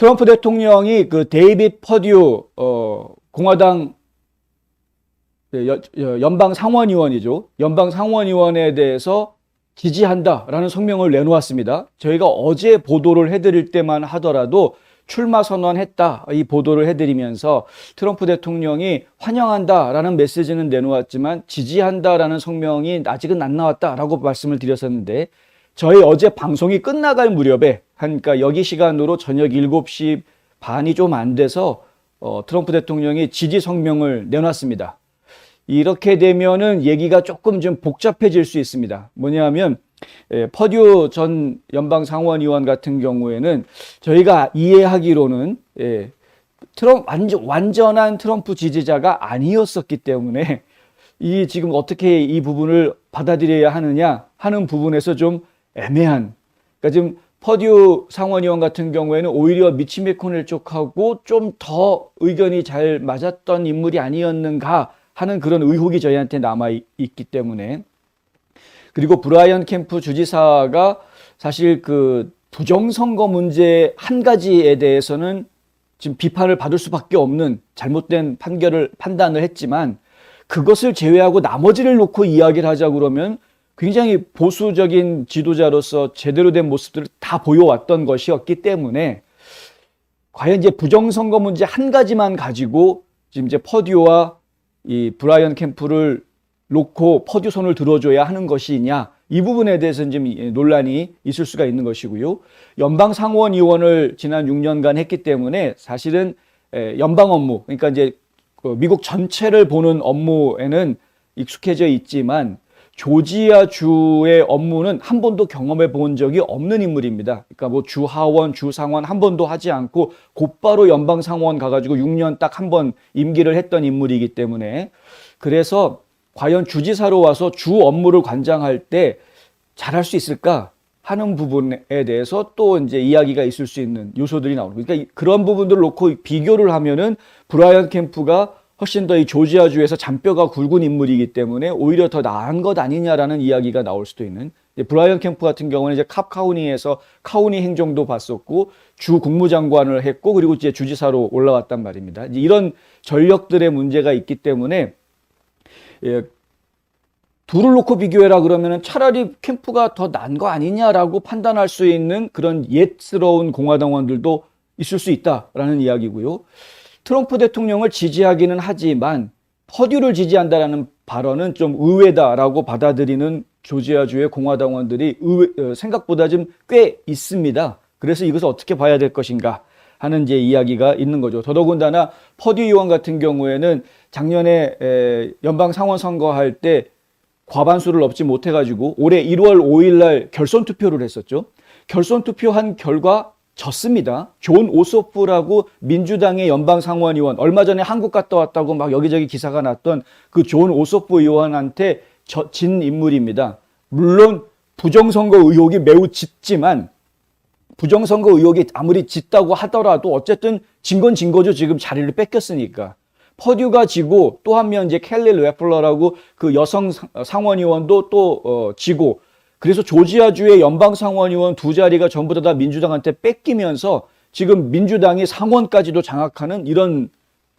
트럼프 대통령이 그 데이빗 퍼듀 어, 공화당 여- 연방 상원의원이죠. 연방 상원의원에 대해서 지지한다라는 성명을 내놓았습니다. 저희가 어제 보도를 해드릴 때만 하더라도 출마 선언했다 이 보도를 해드리면서 트럼프 대통령이 환영한다라는 메시지는 내놓았지만 지지한다라는 성명이 아직은 안 나왔다라고 말씀을 드렸었는데 저희 어제 방송이 끝나갈 무렵에 그러니까 여기 시간으로 저녁 7시 반이 좀 안 돼서 어, 트럼프 대통령이 지지 성명을 내놨습니다. 이렇게 되면은 얘기가 조금 좀 복잡해질 수 있습니다. 뭐냐면 예, 퍼듀 전 연방 상원의원 같은 경우에는 저희가 이해하기로는 예, 트럼 완전 완전한 트럼프 지지자가 아니었었기 때문에 이 지금 어떻게 이 부분을 받아들여야 하느냐 하는 부분에서 좀 애매한 그러니까 지금 퍼듀 상원의원 같은 경우에는 오히려 미치 메코넬 쪽하고 좀 더 의견이 잘 맞았던 인물이 아니었는가 하는 그런 의혹이 저희한테 남아 있- 있기 때문에. 그리고 브라이언 캠프 주지사가 사실 그 부정선거 문제 한 가지에 대해서는 지금 비판을 받을 수밖에 없는 잘못된 판결을 판단을 했지만 그것을 제외하고 나머지를 놓고 이야기를 하자 그러면 굉장히 보수적인 지도자로서 제대로 된 모습들을 다 보여왔던 것이었기 때문에 과연 이제 부정선거 문제 한 가지만 가지고 지금 이제 퍼듀와 이 브라이언 캠프를 놓고 퍼듀 손을 들어줘야 하는 것이냐 이 부분에 대해서는 좀 이- 논란이 있을 수가 있는 것이고요. 연방 상원 의원을 지난 6년간 했기 때문에 사실은 에, 연방 업무 그러니까 이제 그 미국 전체를 보는 업무에는 익숙해져 있지만 조지아 주의 업무는 한 번도 경험해 본 적이 없는 인물입니다. 그러니까 뭐 주하원, 주상원 한 번도 하지 않고 곧바로 연방 상원 가가지고 6년 딱 한 번 임기를 했던 인물이기 때문에 그래서 과연 주지사로 와서 주 업무를 관장할 때 잘할 수 있을까 하는 부분에 대해서 또 이제 이야기가 있을 수 있는 요소들이 나오는 거예요. 그러니까 이- 그런 부분들을 놓고 비교를 하면은 브라이언 캠프가 훨씬 더 이 조지아주에서 잔뼈가 굵은 인물이기 때문에 오히려 더 나은 것 아니냐라는 이야기가 나올 수도 있는 브라이언 캠프 같은 경우는 이제 캅 카우니에서 카우니 행정도 봤었고 주 국무장관을 했고 그리고 이제 주지사로 올라왔단 말입니다. 이런 전력들의 문제가 있기 때문에 예, 둘을 놓고 비교해라 그러면은 차라리 캠프가 더 난 거 아니냐라고 판단할 수 있는 그런 옛스러운 공화당원들도 있을 수 있다라는 이야기고요. 트럼프 대통령을 지지하기는 하지만 퍼듀를 지지한다라는 발언은 좀 의외다라고 받아들이는 조지아주의 공화당원들이 의외, 어, 생각보다 좀 꽤 있습니다. 그래서 이것을 어떻게 봐야 될 것인가 하는 이제 이야기가 있는 거죠. 더더군다나 퍼듀 의원 같은 경우에는 작년에 에, 연방 상원 선거할 때 과반수를 넘지 못해가지고 올해 1월 5일 날 결선 투표를 했었죠. 결선 투표한 결과 졌습니다. 존 오소프라고 민주당의 연방 상원 의원 얼마 전에 한국 갔다 왔다고 막 여기저기 기사가 났던 그 존 오소프 의원한테 저- 진 인물입니다. 물론 부정선거 의혹이 매우 짙지만 부정선거 의혹이 아무리 짙다고 하더라도 어쨌든 진 건 진 거죠. 지금 자리를 뺏겼으니까. 퍼듀가 지고 또 한 명 이제 켈리 레플러라고 그 여성 상- 상원의원도 또 어, 지고 그래서 조지아주의 연방 상원의원 두 자리가 전부 다, 다 민주당한테 뺏기면서 지금 민주당이 상원까지도 장악하는 이런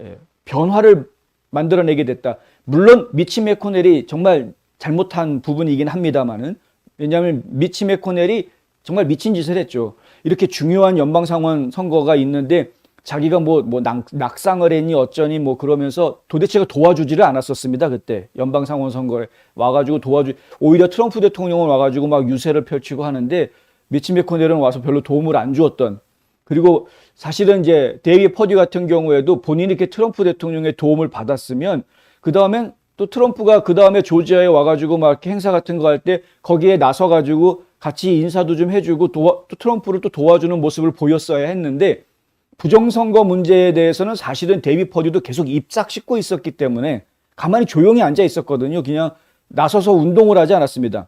예, 변화를 만들어내게 됐다. 물론 미치 메코넬이 정말 잘못한 부분이긴 합니다만은 왜냐하면 미치 메코넬이 정말 미친 짓을 했죠. 이렇게 중요한 연방 상원 선거가 있는데 자기가 뭐, 뭐 낙, 낙상을 했니 어쩌니 뭐 그러면서 도대체가 도와주지를 않았었습니다. 그때 연방 상원 선거에 와가지고 도와주, 오히려 트럼프 대통령은 와가지고 막 유세를 펼치고 하는데 미치 메코넬은 와서 별로 도움을 안 주었던 그리고 사실은 이제 데이비 퍼디 같은 경우에도 본인이 이렇게 트럼프 대통령의 도움을 받았으면 그 다음엔 또 트럼프가 그 다음에 조지아에 와가지고 막 이렇게 행사 같은 거 할 때 거기에 나서가지고 같이 인사도 좀 해주고 도와, 또 트럼프를 또 도와주는 모습을 보였어야 했는데 부정선거 문제에 대해서는 사실은 데이비 퍼디도 계속 입싹 씻고 있었기 때문에 가만히 조용히 앉아 있었거든요. 그냥 나서서 운동을 하지 않았습니다.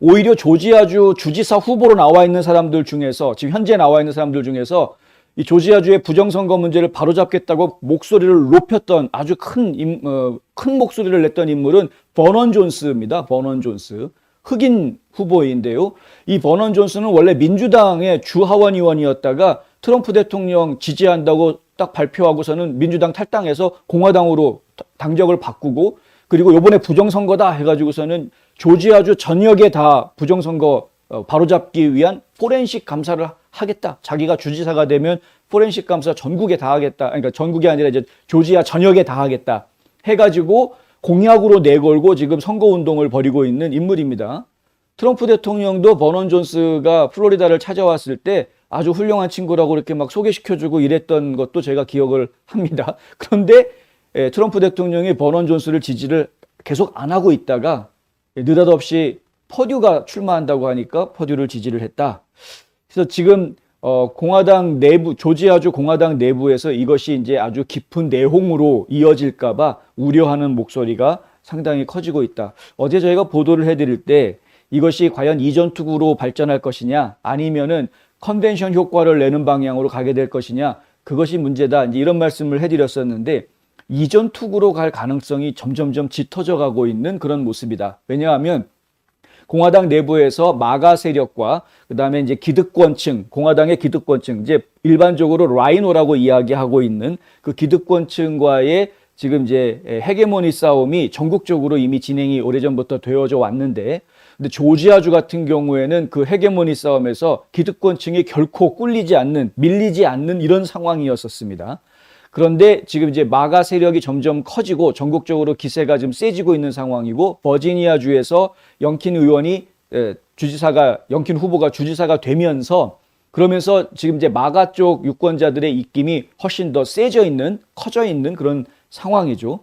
오히려 조지아주 주지사 후보로 나와 있는 사람들 중에서 지금 현재 나와 있는 사람들 중에서 이 조지아주의 부정선거 문제를 바로잡겠다고 목소리를 높였던 아주 큰, 임- 어, 큰 목소리를 냈던 인물은 버넌 존스입니다. 버넌 존스. 흑인 후보인데요. 이 버넌 존스는 원래 민주당의 주하원 의원이었다가 트럼프 대통령 지지한다고 딱 발표하고서는 민주당 탈당해서 공화당으로 당적을 바꾸고 그리고 요번에 부정선거다 해가지고서는 조지아주 전역에 다 부정선거 어, 바로잡기 위한 포렌식 감사를 하겠다. 자기가 주지사가 되면 포렌식 감사 전국에 다 하겠다. 그러니까 전국이 아니라 이제 조지아 전역에 다 하겠다. 해가지고 공약으로 내걸고 지금 선거 운동을 벌이고 있는 인물입니다. 트럼프 대통령도 버넌 존스가 플로리다를 찾아왔을 때 아주 훌륭한 친구라고 이렇게 막 소개시켜주고 이랬던 것도 제가 기억을 합니다. 그런데 예, 트럼프 대통령이 버넌 존스를 지지를 계속 안 하고 있다가 예, 느닷없이 퍼듀가 출마한다고 하니까 퍼듀를 지지를 했다. 그래서 지금 어, 공화당 내부 조지아주 공화당 내부에서 이것이 이제 아주 깊은 내홍으로 이어질까봐 우려하는 목소리가 상당히 커지고 있다. 어제 저희가 보도를 해드릴 때 이것이 과연 이전 투구로 발전할 것이냐 아니면은 컨벤션 효과를 내는 방향으로 가게 될 것이냐 그것이 문제다. 이제 이런 말씀을 해드렸었는데 이전 투구로 갈 가능성이 점점점 짙어져 가고 있는 그런 모습이다. 왜냐하면 공화당 내부에서 마가 세력과 그다음에 이제 기득권층, 공화당의 기득권층, 이제 일반적으로 라이노라고 이야기하고 있는 그 기득권층과의 지금 이제 헤게모니 싸움이 전국적으로 이미 진행이 오래전부터 되어져 왔는데 근데 조지아주 같은 경우에는 그 헤게모니 싸움에서 기득권층이 결코 꿀리지 않는 밀리지 않는 이런 상황이었었습니다. 그런데 지금 이제 마가 세력이 점점 커지고 전국적으로 기세가 좀 세지고 있는 상황이고 버지니아 주에서 영킨 의원이 에, 주지사가 영킨 후보가 주지사가 되면서 그러면서 지금 이제 마가 쪽 유권자들의 입김이 훨씬 더 세져 있는 커져 있는 그런 상황이죠.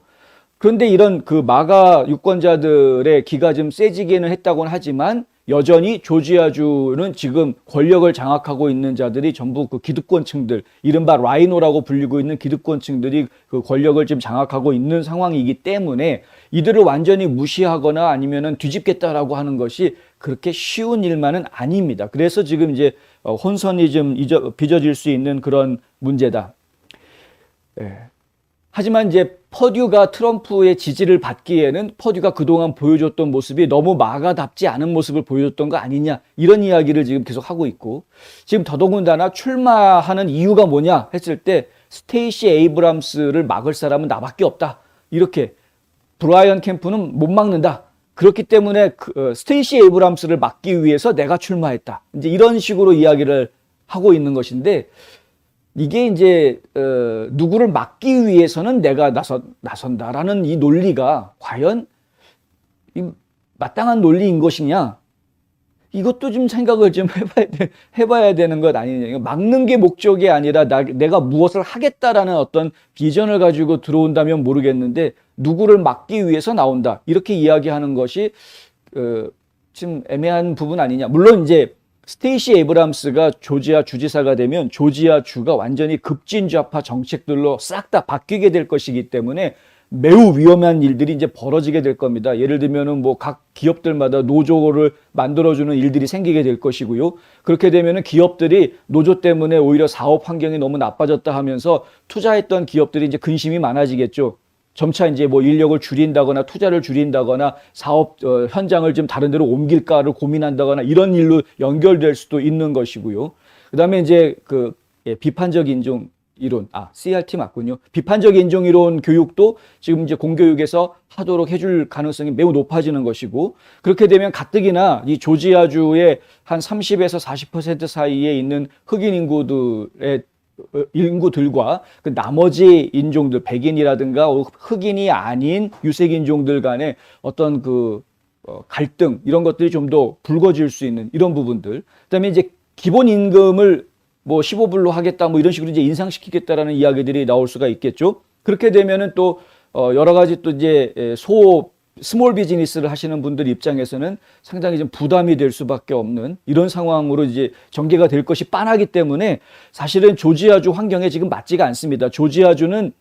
그런데 이런 그 마가 유권자들의 기가 좀 세지기는 했다고는 하지만 여전히 조지아주는 지금 권력을 장악하고 있는 자들이 전부 그 기득권층들, 이른바 라이노라고 불리고 있는 기득권층들이 그 권력을 지금 장악하고 있는 상황이기 때문에 이들을 완전히 무시하거나 아니면은 뒤집겠다라고 하는 것이 그렇게 쉬운 일만은 아닙니다. 그래서 지금 이제 어, 혼선이 좀 빚어질 수 있는 그런 문제다. 예. 하지만 이제 퍼듀가 트럼프의 지지를 받기에는 퍼듀가 그동안 보여줬던 모습이 너무 마가답지 않은 모습을 보여줬던 거 아니냐 이런 이야기를 지금 계속 하고 있고 지금 더더군다나 출마하는 이유가 뭐냐 했을 때 스테이시 에이브람스를 막을 사람은 나밖에 없다. 이렇게 브라이언 캠프는 못 막는다. 그렇기 때문에 그, 어, 스테이시 에이브람스를 막기 위해서 내가 출마했다. 이제 이런 식으로 이야기를 하고 있는 것인데 이게 이제 어, 누구를 막기 위해서는 내가 나서 나선다라는 이 논리가 과연 이 마땅한 논리인 것이냐? 이것도 좀 생각을 좀 해봐야, 돼, 해봐야 되는 것 아니냐. 막는 게 목적이 아니라 나, 내가 무엇을 하겠다라는 어떤 비전을 가지고 들어온다면 모르겠는데 누구를 막기 위해서 나온다. 이렇게 이야기하는 것이 어, 지금 애매한 부분 아니냐. 물론 이제 스테이시 에이브람스가 조지아 주지사가 되면 조지아 주가 완전히 급진좌파 정책들로 싹 다 바뀌게 될 것이기 때문에 매우 위험한 일들이 이제 벌어지게 될 겁니다. 예를 들면은 뭐 각 기업들마다 노조를 만들어주는 일들이 생기게 될 것이고요. 그렇게 되면은 기업들이 노조 때문에 오히려 사업 환경이 너무 나빠졌다 하면서 투자했던 기업들이 이제 근심이 많아지겠죠. 점차 이제 뭐 인력을 줄인다거나 투자를 줄인다거나 사업 어, 현장을 좀 다른 데로 옮길까를 고민한다거나 이런 일로 연결될 수도 있는 것이고요. 그다음에 이제 그 예, 비판적 인종 이론, 아 CRT 맞군요. 비판적 인종 이론 교육도 지금 이제 공교육에서 하도록 해줄 가능성이 매우 높아지는 것이고 그렇게 되면 가뜩이나 이 조지아주의 한 30에서 40% 사이에 있는 흑인 인구들의 어, 인구들과 그 나머지 인종들 백인이라든가 흑인이 아닌 유색 인종들 간의 어떤 그 어, 갈등 이런 것들이 좀 더 불거질 수 있는 이런 부분들. 그다음에 이제 기본 임금을 뭐 15불로 하겠다 뭐 이런 식으로 이제 인상시키겠다라는 이야기들이 나올 수가 있겠죠. 그렇게 되면은 또 어, 여러 가지 또 이제 에, 소 스몰 비즈니스를 하시는 분들 입장에서는 상당히 좀 부담이 될 수밖에 없는 이런 상황으로 이제 전개가 될 것이 뻔하기 때문에 사실은 조지아주 환경에 지금 맞지가 않습니다. 조지아주는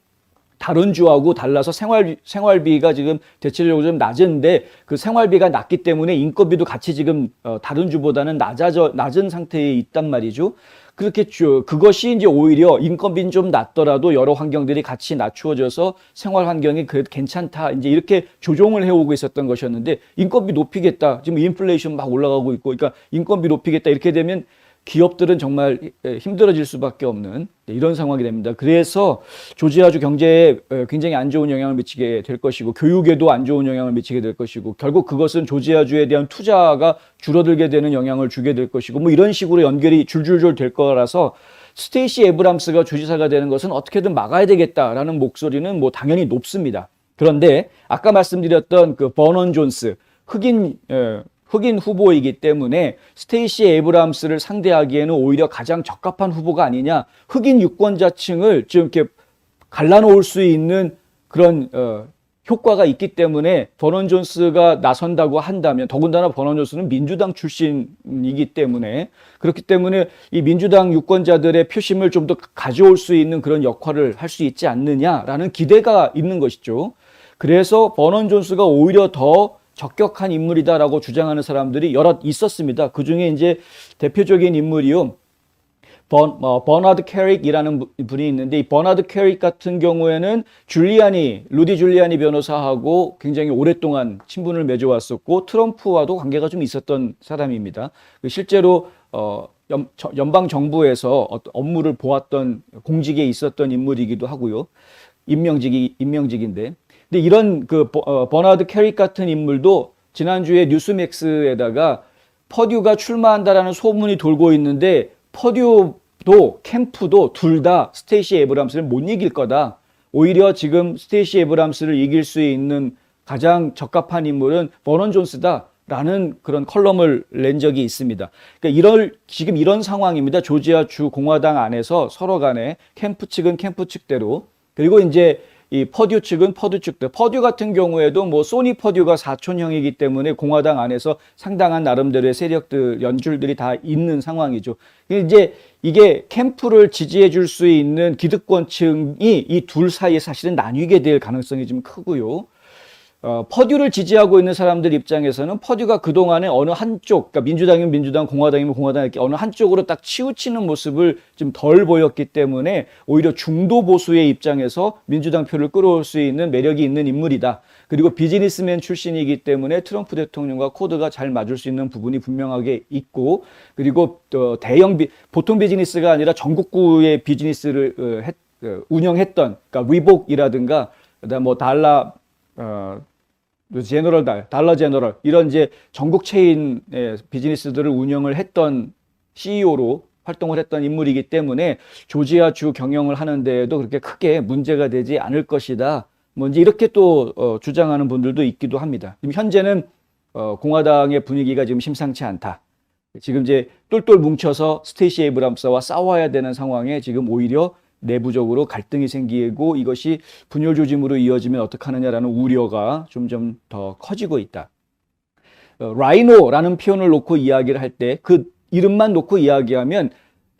다른 주하고 달라서 생활 생활비가 지금 대체적으로 좀 낮은데 그 생활비가 낮기 때문에 인건비도 같이 지금 어, 다른 주보다는 낮아져 낮은 상태에 있단 말이죠. 그렇게 주, 그것이 이제 오히려 인건비는 좀 낮더라도 여러 환경들이 같이 낮추어져서 생활 환경이 그래도 괜찮다. 이제 이렇게 조정을 해오고 있었던 것이었는데 인건비 높이겠다. 지금 인플레이션 막 올라가고 있고, 그러니까 인건비 높이겠다. 이렇게 되면 기업들은 정말 예, 힘들어질 수밖에 없는 네, 이런 상황이 됩니다. 그래서 조지아주 경제에 어, 굉장히 안 좋은 영향을 미치게 될 것이고 교육에도 안 좋은 영향을 미치게 될 것이고 결국 그것은 조지아주에 대한 투자가 줄어들게 되는 영향을 주게 될 것이고 뭐 이런 식으로 연결이 줄줄줄 될 거라서 스테이시 에브람스가 주지사가 되는 것은 어떻게든 막아야 되겠다라는 목소리는 뭐 당연히 높습니다. 그런데 아까 말씀드렸던 그 버넌 존스 흑인 예, 흑인 후보이기 때문에 스테이시 에브람스를 상대하기에는 오히려 가장 적합한 후보가 아니냐. 흑인 유권자층을 좀 이렇게 갈라놓을 수 있는 그런 어, 효과가 있기 때문에 버넌 존스가 나선다고 한다면 더군다나 버넌 존스는 민주당 출신이기 때문에 그렇기 때문에 이 민주당 유권자들의 표심을 좀 더 가져올 수 있는 그런 역할을 할 수 있지 않느냐라는 기대가 있는 것이죠. 그래서 버넌 존스가 오히려 더 적격한 인물이다라고 주장하는 사람들이 여럿 있었습니다. 그 중에 이제 대표적인 인물이요. 번, 어, 버나드 캐릭이라는 부- 분이 있는데 이 버나드 캐릭 같은 경우에는 줄리아니, 루디 줄리아니 변호사하고 굉장히 오랫동안 친분을 맺어왔었고 트럼프와도 관계가 좀 있었던 사람입니다. 그 실제로 어, 연, 저- 연방 정부에서 업무를 보았던 공직에 있었던 인물이기도 하고요. 임명직이 임명직인데. 근데 이런 그 버, 어, 버나드 캐릭 같은 인물도 지난주에 뉴스맥스에다가 퍼듀가 출마한다라는 소문이 돌고 있는데 퍼듀도 캠프도 둘 다 스테이시 에브람스를 못 이길 거다. 오히려 지금 스테이시 에브람스를 이길 수 있는 가장 적합한 인물은 버넌 존스다. 라는 그런 컬럼을 낸 적이 있습니다. 그러니까 이럴 지금 이런 상황입니다. 조지아 주 공화당 안에서 서로 간에 캠프 측은 캠프 측대로 그리고 이제 이 퍼듀 측은 퍼듀 측대. 퍼듀 같은 경우에도 뭐 소니 퍼듀가 사촌형이기 때문에 공화당 안에서 상당한 나름대로의 세력들 연줄들이 다 있는 상황이죠. 이제 이게 캠프를 지지해 줄 수 있는 기득권층이 이 둘 사이에 사실은 나뉘게 될 가능성이 좀 크고요. 어, 퍼듀를 지지하고 있는 사람들 입장에서는 퍼듀가 그동안에 어느 한쪽, 그러니까 민주당이면 민주당, 공화당이면 공화당 이렇게 어느 한쪽으로 딱 치우치는 모습을 좀 덜 보였기 때문에 오히려 중도 보수의 입장에서 민주당 표를 끌어올 수 있는 매력이 있는 인물이다. 그리고 비즈니스맨 출신이기 때문에 트럼프 대통령과 코드가 잘 맞을 수 있는 부분이 분명하게 있고 그리고 또 대형 비, 보통 비즈니스가 아니라 전국구의 비즈니스를 어, 했, 어, 운영했던 그러니까 위복이라든가 그다음 뭐 달러 어, 제너럴 달, 달러 제너럴 이런 이제 전국 체인의 비즈니스들을 운영을 했던 CEO로 활동을 했던 인물이기 때문에 조지아 주 경영을 하는 데에도 그렇게 크게 문제가 되지 않을 것이다. 뭐 이제 이렇게 또 어, 주장하는 분들도 있기도 합니다. 지금 현재는 어, 공화당의 분위기가 지금 심상치 않다. 지금 이제 똘똘 뭉쳐서 스테이시 에이브람스와 싸워야 되는 상황에 지금 오히려 내부적으로 갈등이 생기고 이것이 분열 조짐으로 이어지면 어떡하느냐라는 우려가 점점 더 커지고 있다. 어, 라이노라는 표현을 놓고 이야기를 할 때 그 이름만 놓고 이야기하면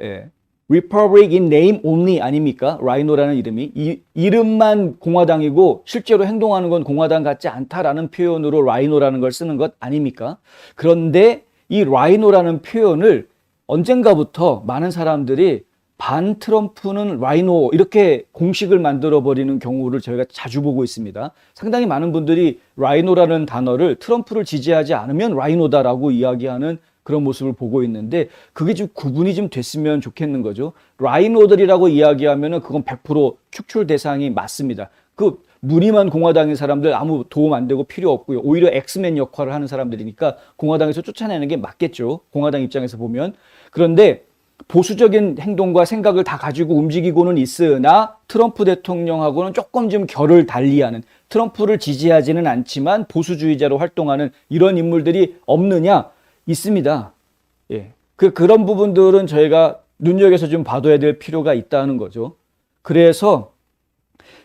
예, Republic in name only 아닙니까? 라이노라는 이름이 이 이름만 공화당이고 실제로 행동하는 건 공화당 같지 않다라는 표현으로 라이노라는 걸 쓰는 것 아닙니까? 그런데 이 라이노라는 표현을 언젠가부터 많은 사람들이 반 트럼프는 라이노 이렇게 공식을 만들어 버리는 경우를 저희가 자주 보고 있습니다. 상당히 많은 분들이 라이노라는 단어를 트럼프를 지지하지 않으면 라이노다라고 이야기하는 그런 모습을 보고 있는데 그게 좀 구분이 좀 됐으면 좋겠는 거죠. 라이노들이라고 이야기하면은 그건 100% 축출 대상이 맞습니다. 그 무늬만 공화당인 사람들 아무 도움 안 되고 필요 없고요. 오히려 엑스맨 역할을 하는 사람들이니까 공화당에서 쫓아내는 게 맞겠죠. 공화당 입장에서 보면. 그런데 보수적인 행동과 생각을 다 가지고 움직이고는 있으나 트럼프 대통령하고는 조금 좀 결을 달리하는 트럼프를 지지하지는 않지만 보수주의자로 활동하는 이런 인물들이 없느냐 있습니다. 예. 그 그런 부분들은 저희가 눈여겨서 좀 봐둬야 될 필요가 있다는 거죠. 그래서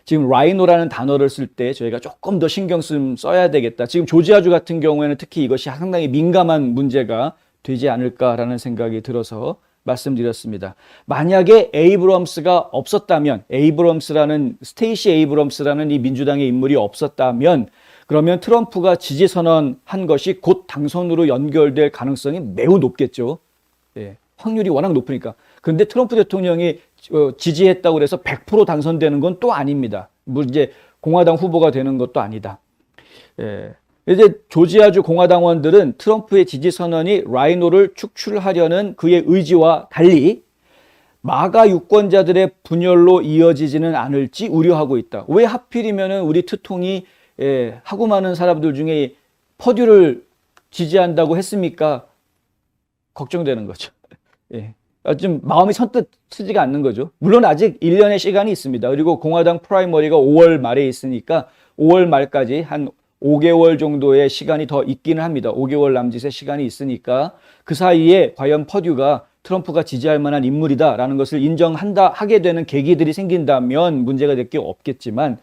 지금 라이노라는 단어를 쓸 때 저희가 조금 더 신경 좀 써야 되겠다. 지금 조지아주 같은 경우에는 특히 이것이 상당히 민감한 문제가 되지 않을까라는 생각이 들어서 말씀드렸습니다. 만약에 에이브럼스가 없었다면, 에이브럼스라는, 스테이시 에이브럼스라는 이 민주당의 인물이 없었다면, 그러면 트럼프가 지지 선언한 것이 곧 당선으로 연결될 가능성이 매우 높겠죠. 예, 확률이 워낙 높으니까. 그런데 트럼프 대통령이 어, 지지했다고 해서 100% 당선되는 건 또 아닙니다. 뭐 이제 공화당 후보가 되는 것도 아니다. 예. 이제 조지아주 공화당원들은 트럼프의 지지 선언이 라이노를 축출하려는 그의 의지와 달리 마가 유권자들의 분열로 이어지지는 않을지 우려하고 있다. 왜 하필이면은 우리 트통이 예, 하고 많은 사람들 중에 퍼듀를 지지한다고 했습니까? 걱정되는 거죠. 예. 아, 좀 마음이 선뜻 쓰지가 않는 거죠. 물론 아직 1년의 시간이 있습니다. 그리고 공화당 프라이머리가 5월 말에 있으니까 5월 말까지 한 5개월 정도의 시간이 더 있기는 합니다. 5개월 남짓의 시간이 있으니까 그 사이에 과연 퍼듀가 트럼프가 지지할 만한 인물이다라는 것을 인정한다 하게 되는 계기들이 생긴다면 문제가 될 게 없겠지만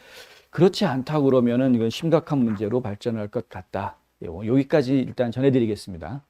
그렇지 않다 그러면은 이건 심각한 문제로 발전할 것 같다. 예, 여기까지 일단 전해드리겠습니다.